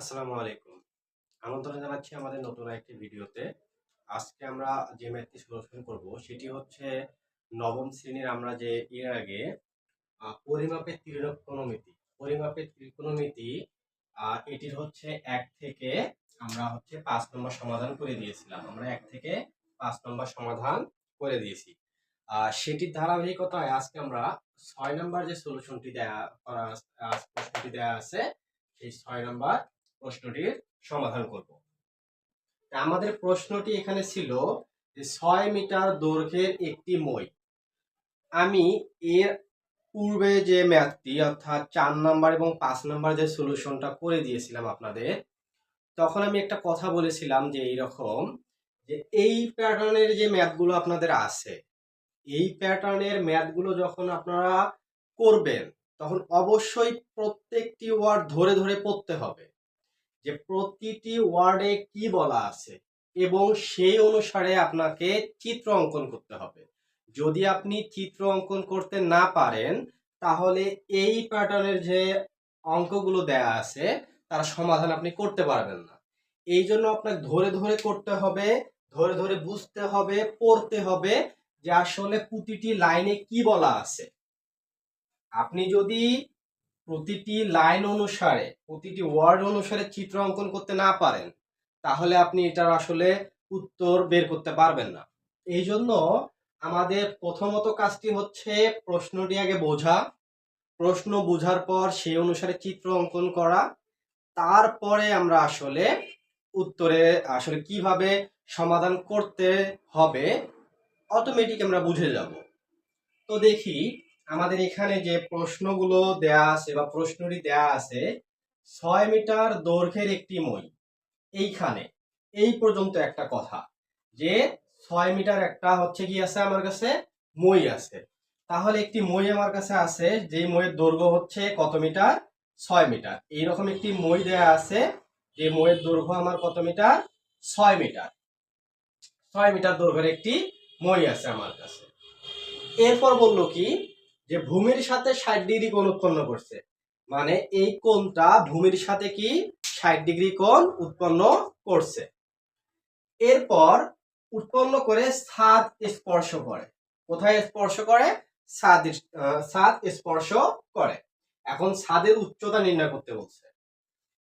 আসসালামু আলাইকুম। আমন্ত্রণ জানাচ্ছি আমাদের নতুন একটি ভিডিওতে। আজকে আমরা যে ম্যাথটি সলিউশন করব, সেটি হচ্ছে নবম শ্রেণির আমরা যে এর আগে পরিমাপের ত্রিকোণমিতি। পরিমাপের ত্রিকোণমিতি এটির হচ্ছে এক থেকে আমরা হচ্ছে পাঁচ নম্বর সমাধান করে দিয়েছিলাম। আমরা এক থেকে পাঁচ নম্বর সমাধান করে দিয়েছি। সেটির ধারাবাহিকতায় আজকে আমরা ছয় নম্বর যে সলিউশনটি দেয়া করা প্রশ্নটি দেয়া আছে, সেই ছয় নম্বর প্রশ্নটির সমাধান করব। আমাদের প্রশ্নটি এখানে ছিল যে ছয় মিটার দৈর্ঘ্যের একটি মই। আমি এর পূর্বে যে ম্যাথটি, অর্থাৎ চার নাম্বার এবং পাঁচ নাম্বার যে সলিউশনটা করে দিয়েছিলাম আপনাদের, তখন আমি একটা কথা বলেছিলাম যে এইরকম যে এই প্যাটার্নের যে ম্যাথগুলো আপনাদের আছে, এই প্যাটার্নের ম্যাথগুলো যখন আপনারা করবেন, তখন অবশ্যই প্রত্যেকটি ওয়ার্ড ধরে ধরে পড়তে হবে। যে প্রতিটি ওয়ার্ডে কি বলা আছে এবং সেই অনুসারে আপনাকে চিত্র অঙ্কন করতে হবে। যদি আপনি চিত্র অঙ্কন করতে না পারেন, তাহলে এই প্যাটার্নের যে অঙ্কগুলো দেয়া আছে, তার সমাধান আপনি করতে পারবেন না। এই জন্য আপনাকে ধরে ধরে করতে হবে, ধরে ধরে বুঝতে হবে, পড়তে হবে যে আসলে প্রতিটি লাইনে কি বলা আছে। আপনি যদি প্রতিটি লাইন অনুসারে, প্রতিটি ওয়ার্ড অনুসারে চিত্র অঙ্কন করতে না পারেন, তাহলে আপনি এটার আসলে উত্তর বের করতে পারবেন না। এই জন্য আমাদের প্রথমত কাজটি হচ্ছে প্রশ্নটি আগে বোঝা, প্রশ্ন বোঝার পর সেই অনুসারে চিত্র অঙ্কন করা, তারপরে আমরা আসলে উত্তরে আসলে কীভাবে সমাধান করতে হবে অটোমেটিক আমরা বুঝে যাব। তো দেখি আমাদের এখানে যে প্রশ্নগুলো দেয়া আছে বা প্রশ্নটি দেয়া আছে, ছয় মিটার দৈর্ঘ্যের একটি মই, এইখানে, এই পর্যন্ত একটা কথা, যে ছয় মিটার একটা হচ্ছে কি আছে আমার কাছে? মই আছে। তাহলে একটি মই আমার কাছে আছে যে মইয়ের দৈর্ঘ্য হচ্ছে কত মিটার? ছয় মিটার। এইরকম একটি মই দেয়া আছে, যে মইয়ের দৈর্ঘ্য আমার কত মিটার? ছয় মিটার। ছয় মিটার দৈর্ঘ্যের একটি মই আছে আমার কাছে। এরপর বলল কি যে ভূমির সাথে ষাট ডিগ্রি কোণ উৎপন্ন করছে। মানে এই কোণটা ভূমির সাথে কি? ষাট ডিগ্রি কোণ উৎপন্ন করছে। এরপর উৎপন্ন করে ছাদ স্পর্শ করে। কোথায় স্পর্শ করে? আহ, ছাদ স্পর্শ করে। এখন ছাদের উচ্চতা নির্ণয় করতে বলছে।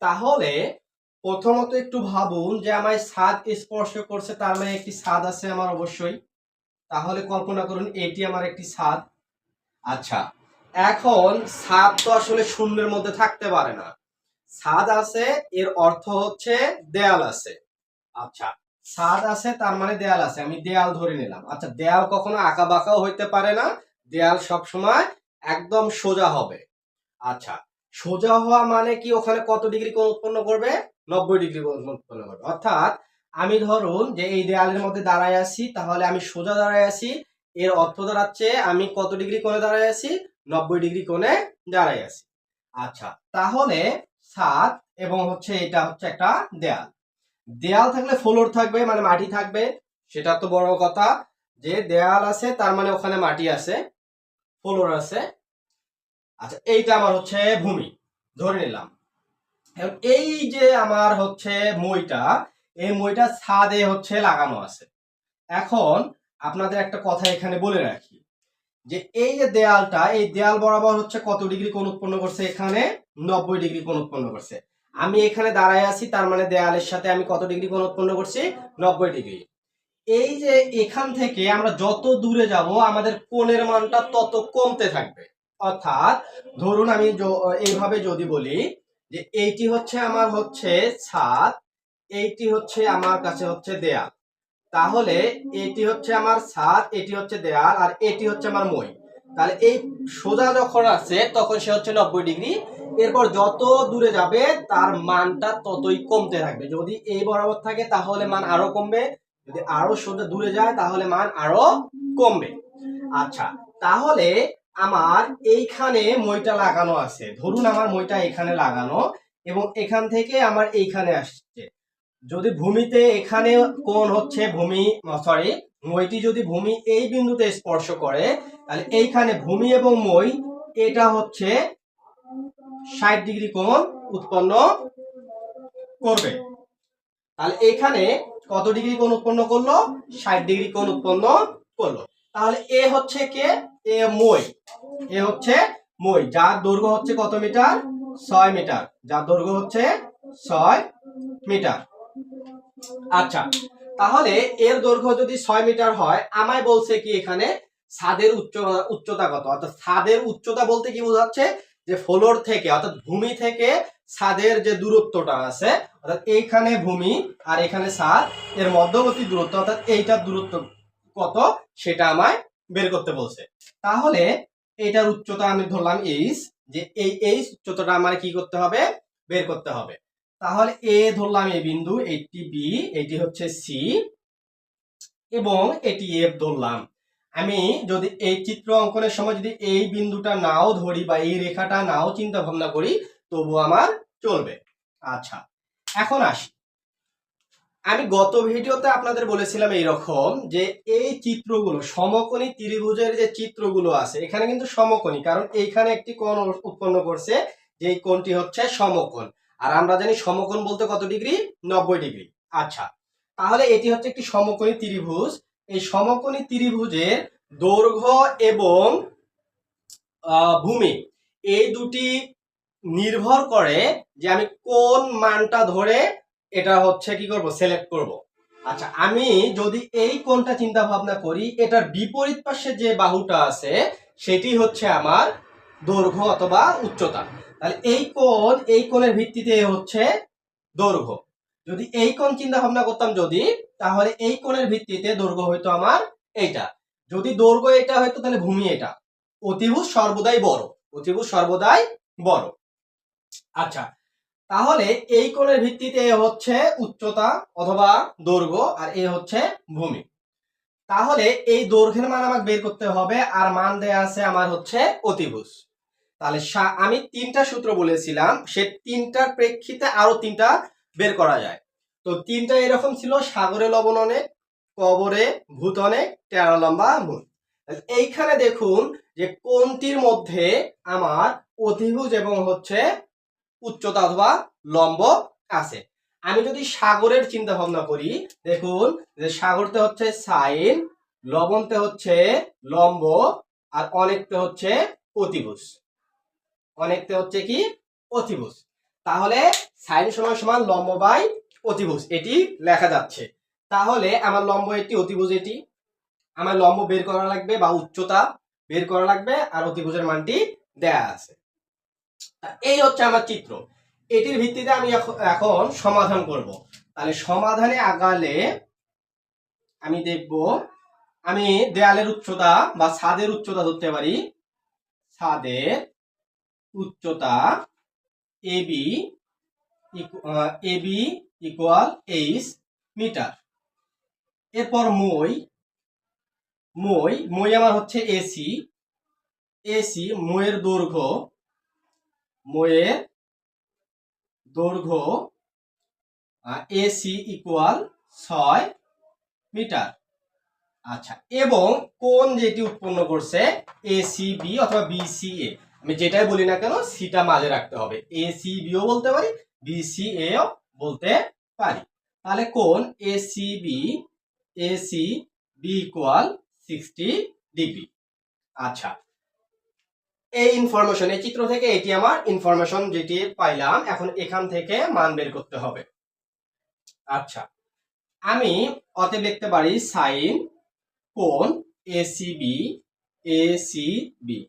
তাহলে প্রথমত একটু ভাবুন যে আমায় ছাদ স্পর্শ করছে তার মানে একটি ছাদ আছে আমার অবশ্যই। তাহলে কল্পনা করুন এটি আমার একটি ছাদ আচ্ছা এখন ছাদ তো আসলে শূন্যের মধ্যে থাকতে পারে না। সাদ আছে, এর অর্থ হচ্ছে দেয়াল আছে। আচ্ছা সাদ আছে, তার মানে দেয়াল আছে, আমি দেয়াল ধরে নিলাম। আচ্ছা দেয়াল কখনো আঁকা বাঁকাও হইতে পারে না, দেয়াল সব সময় একদম সোজা হবে। আচ্ছা সোজা হওয়া মানে কি, ওখানে কত ডিগ্রি কোণ উৎপন্ন করবে? নব্বই ডিগ্রি কোণ উৎপন্ন করবে। অর্থাৎ, আমি ধরুন যে এই দেয়ালের মধ্যে দাঁড়ায় আছি, তাহলে আমি সোজা দাঁড়ায় আছি এর অর্থ দাঁড়াচ্ছে আমি কত ডিগ্রি কোণে দাঁড়ায় আছি? নব্বই ডিগ্রি কোণে দাঁড়ায় আছি। আচ্ছা তাহলে ছাদ এবং হচ্ছে এটা হচ্ছে একটা দেয়াল। দেয়াল থাকলে ফ্লোর থাকবে মানে মাটি থাকবে, সেটা তো বড় কথা। যে দেয়াল আছে, তার মানে ওখানে মাটি আছে, ফ্লোর আছে। আচ্ছা এইটা আমার হচ্ছে ভূমি, ধরে নিলাম। এই যে আমার হচ্ছে মইটা, এই মইটা ছাদে হচ্ছে লাগানো আছে। এখন আপনাদের একটা কথা এখানে বলে রাখি, যে এই যে দেয়ালটা, এই দেয়াল বরাবর হচ্ছে কত ডিগ্রি কোণ উৎপন্ন করছে? এখানে নব্বই ডিগ্রি কোণ উৎপন্ন করছে। আমি এখানে দাঁড়ায় আছি, তার মানে দেয়ালের সাথে আমি কত ডিগ্রি কোণ উৎপন্ন করছি? নব্বই ডিগ্রি। এই যে এখান থেকে আমরা যত দূরে যাব, আমাদের কোণের মানটা তত কমতে থাকবে। অর্থাৎ, ধরুন আমি এইভাবে যদি বলি, যে এইটি হচ্ছে আমার হচ্ছে ছাদ, এইটি হচ্ছে আমার কাছে হচ্ছে দেয়াল। তাহলে এটি হচ্ছে আমার ছাদ এটি হচ্ছে দেয়াল, আর এটি হচ্ছে আমার মই। তাহলে এই সোজা যখন আছে, তখন সে হচ্ছে নব্বই ডিগ্রি। এরপর যত দূরে যাবে, তার মানটা ততই কমতে থাকবে। যদি এই বরাবর থাকে, তাহলে মান আরও কমবে। যদি আরও সোজা দূরে যায়, তাহলে মান আরও কমবে। আচ্ছা তাহলে আমার এইখানে মইটা লাগানো আছে। ধরুন আমার মইটা এখানে লাগানো, এবং এখান থেকে আমার এইখানে আসছে। যদি ভূমিতে এখানে কোন হচ্ছে ভূমি সরি মইটি যদি ভূমি এই বিন্দুতে স্পর্শ করে, তাহলে এইখানে ভূমি এবং মই, এটা হচ্ছে ষাট ডিগ্রি কোণ উৎপন্ন করবে। তাহলে এখানে কত ডিগ্রি কোণ উৎপন্ন করল? ষাট ডিগ্রি কোণ উৎপন্ন করল। তাহলে এ হচ্ছে কে? এ মই। এ হচ্ছে মই, যার দৈর্ঘ্য হচ্ছে কত মিটার? ছয় মিটার। যার দৈর্ঘ্য হচ্ছে ছয় মিটার। আচ্ছা তাহলে এর দৈর্ঘ্য যদি ছয় মিটার হয়, আমায় বলছে কি এখানে ছাদের উচ্চ, উচ্চতা কত? অর্থাৎ ছাদের উচ্চতা বলতে কি বোঝাচ্ছে? যে ফ্লোর থেকে, অর্থাৎ ভূমি থেকে ছাদের যে দূরত্বটা আছে, অর্থাৎ এইখানে ভূমি আর এখানে ছাদ, এর মধ্যবর্তী দূরত্ব, অর্থাৎ এইটার দূরত্ব কত? সেটা আমায় বের করতে বলছে। তাহলে এইটার উচ্চতা আমি ধরলাম এইচ যে এই এইচ উচ্চতাটা আমার কি করতে হবে? বের করতে হবে। তাহলে এ ধরলাম এই বিন্দু, এটি বি, এটি হচ্ছে সি এবং এটি এফ ধরলাম। আমি যদি এই চিত্র অঙ্কনের সময় যদি এই বিন্দুটা নাও ধরি বা এই রেখাটা নাও চিন্তা ভাবনা করি, তবু আমার চলবে। আচ্ছা এখন আসি। আমি গত ভিডিওতে আপনাদের বলেছিলাম এইরকম যে এই চিত্রগুলো, সমকোণী ত্রিভুজের যে চিত্রগুলো আছে, এখানে কিন্তু সমকোণী, কারণ এইখানে একটি কোণ উৎপন্ন করছে যে কোণটি হচ্ছে সমকোণ। আর আমরা জানি সমকোণ বলতে কত ডিগ্রি? নব্বই ডিগ্রি। আচ্ছা তাহলে এটি হচ্ছে একটি সমকোণী ত্রিভুজ। এই সমকোণী ত্রিভুজের দৈর্ঘ্য এবং ভূমি, এই দুটি নির্ভর করে যে আমি কোন মানটা ধরে এটা হচ্ছে কি করব? সিলেক্ট করব। আচ্ছা আমি যদি এই কোনটা চিন্তা ভাবনা করি, এটার বিপরীত পাশে যে বাহুটা আছে, সেটি হচ্ছে আমার দৈর্ঘ্য অথবা উচ্চতা। তাহলে এই কোণ, এই কোণের ভিত্তিতে হচ্ছে দৈর্ঘ্য। যদি এই কোণ চিন্তা ভাবনা করতাম যদি, তাহলে এই কোণের ভিত্তিতে দৈর্ঘ্য হইতো আমার এইটা। যদি দৈর্ঘ্য এটা হইতো তাহলে ভূমি এটা। অতিভুজ সর্বদাই বড়। অতিভুজ সর্বদাই বড়। আচ্ছা তাহলে এই কোণের ভিত্তিতে হচ্ছে উচ্চতা অথবা দৈর্ঘ্য আর এ হচ্ছে ভূমি। তাহলে এই দৈর্ঘ্যের মান আমাকে বের করতে হবে আর মান দেয়া আছে আমার হচ্ছে অতিভুজ। তাহলে আমি তিনটা সূত্র বলেছিলাম, সে তিনটার প্রেক্ষিতে আরও তিনটা বের করা যায়। তো তিনটা এরকম ছিল, সাগরে লবণ অনেক, কবরে ভূত অনেক তেরো লম্বা ভূত এইখানে দেখুন যে কোনটির মধ্যে আমার অধিভুজ এবং হচ্ছে উচ্চতা অথবা লম্ব আছে। আমি যদি সাগরের চিন্তা ভাবনা করি, দেখুন যে সাগরতে হচ্ছে সাইন, লবণতে হচ্ছে লম্ব, আর অনেকতে হচ্ছে অতিভুজ। অনেকতে হচ্ছে কি? অতিভুজ। তাহলে সাইন সমান সমান লম্ব বাই অতিভুজ, এটি লেখা যাচ্ছে। তাহলে আমার লম্ব এটি অতিভুজ এটি। আমার লম্ব বের করা লাগবে বা উচ্চতা বের করা লাগবে আর অতিভুজের মানটি দেয়া আছে। এই হচ্ছে আমার চিত্র। এটির ভিত্তিতে আমি এখ- এখন সমাধান করব। তাহলে সমাধানে আগালে আমি দেখব, আমি দেয়ালের উচ্চতা বা ছাদের উচ্চতা ধরতে পারি। ছাদের উচ্চতা AB AB equal H metre. এরপর মই মই মই আমার হচ্ছে এসি এসি ময়ের দৈর্ঘ্য ময়ের দৈর্ঘ্য এসি ইকুয়াল ছয় মিটার। আচ্ছা এবং কোন যেটি উৎপন্ন করছে? এসিবি অথবা বিসিএ আমি যেটাই বলি না কেন সিটা মাঝে রাখতে হবে। এসিবিও বলতে পারি বিসিএও বলতে পারি। তাহলে কোন ACB C B equal sixty degree আচ্ছা। এই ইনফরমেশন এই চিত্র থেকে এটি আমার ইনফরমেশন যেটি পাইলাম, এখন এখান থেকে মান বের করতে হবে। আচ্ছা। আমি অতএব লিখতে পারি সাইন কোন এসিবি এসিবি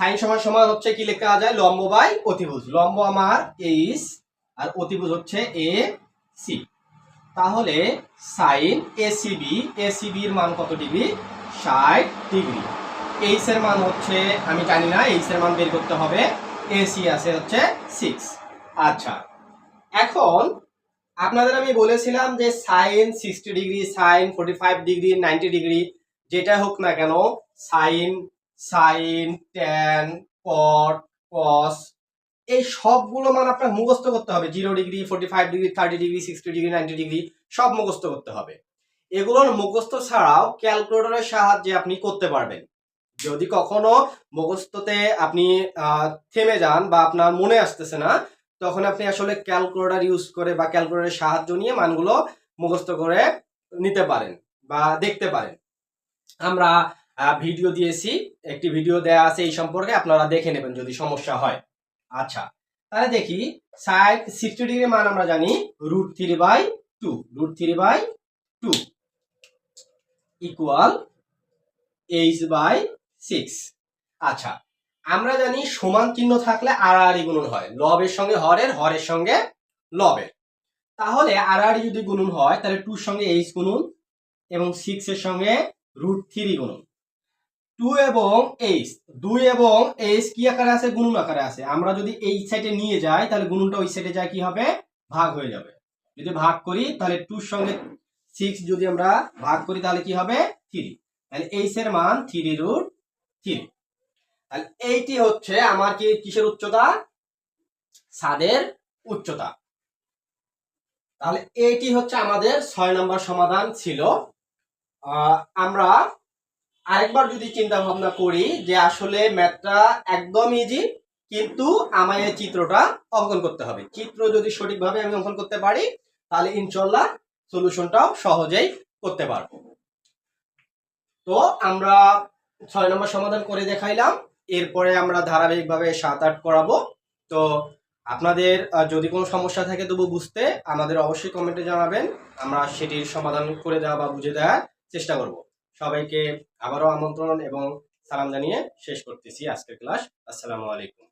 সাইন সমান সমান হচ্ছে কি লেখা যায়? লম্ব বাই অতিভুজ। লম্ব আমার এইচ আর অতিভুজ হচ্ছে এ সি তাহলে সাইন এসিবি এসিবির মান কত ডিগ্রি? ষাট ডিগ্রি। এইচ এর মান হচ্ছে, আমি জানি না এইচ এর মান বের করতে হবে। এসি আছে হচ্ছে সিক্স আচ্ছা এখন আপনাদের আমি বলেছিলাম যে sine sixty degree, sine forty five degree ninety degree যেটা হোক না কেন, sine sine tan cot cos এই সবগুলো মান আপনার মুখস্থ করতে হবে। Zero degree forty five degree thirty degree sixty degree ninety degree সব মুখস্থ করতে হবে। এগুলোর মুখস্থ ছাড়াও ক্যালকুলেটরের সাহায্যে আপনি করতে পারবেন। যদি কখনো মুখস্থতে আপনি থেমে যান বা আপনার মনে আসতেছে না, তখন আপনি আসলে ক্যালকুলেটর ইউজ করে বা ক্যালকুলেটরের সাহায্য নিয়ে মানগুলো মুখস্থ করে নিতে পারেন বা দেখতে পারেন। আমরা ভিডিও দিয়েছি, একটি ভিডিও দেয়া আছে এই সম্পর্কে, আপনারা দেখে নেবেন যদি সমস্যা হয়। আচ্ছা তাহলে দেখি সাইড সিক্সটি ডিগ্রি মান আমরা জানি root three by two root three by two equal H by six আচ্ছা আমরা জানি সমান চিহ্ন থাকলে আর আর গুণন হয়, লবের সঙ্গে হরের হরের সঙ্গে লবের। তাহলে আর আর যদি গুণন হয়, তাহলে টুর সঙ্গে এইচ গুণন এবং সিক্স এর সঙ্গে রুট থ্রি গুণন। টু এবং এইচ দুই এবং এইচ কি আকারে আছে? গুণন আকারে আছে। আমরা যদি এই সাইডে নিয়ে যাই, তাহলে গুণনটা ওই সাইডে যায় কি হবে? ভাগ হয়ে যাবে। যদি ভাগ করি, তাহলে টুর সঙ্গে সিক্স যদি আমরা ভাগ করি, তাহলে কি হবে? থ্রি তাহলে এইচ এর মান থ্রি রুট থ্রি তাহলে এইটি হচ্ছে আমার কি কিসের উচ্চতা? ছাদের উচ্চতা। তাহলে এইটি হচ্ছে আমাদের ছয় নম্বর সমাধান ছিল। আমরা আরেকবার যদি চিন্তা ভাবনা করি যে আসলে ম্যাথটা একদম ইজি কিন্তু আমায় এই চিত্রটা অঙ্কন করতে হবে। চিত্র যদি সঠিকভাবে আমি অঙ্কন করতে পারি, তাহলে ইনশাল্লাহ সলিউশনটাও সহজেই করতে পারব। তো আমরা ছয় নম্বর সমাধান করে দেখাইলাম। এরপরে আমরা ধারাবাহিকভাবে সাত আট করাবো। তো আপনাদের যদি কোনো সমস্যা থাকে তবু বুঝতে আমাদের অবশ্যই কমেন্টে জানাবেন। আমরা সেটির সমাধান করে দেওয়া বা বুঝে দেওয়ার চেষ্টা করব। সবাইকে আবারও আমন্ত্রণ এবং সালাম জানিয়ে শেষ করতেছি আজকের ক্লাস। আসসালামু আলাইকুম।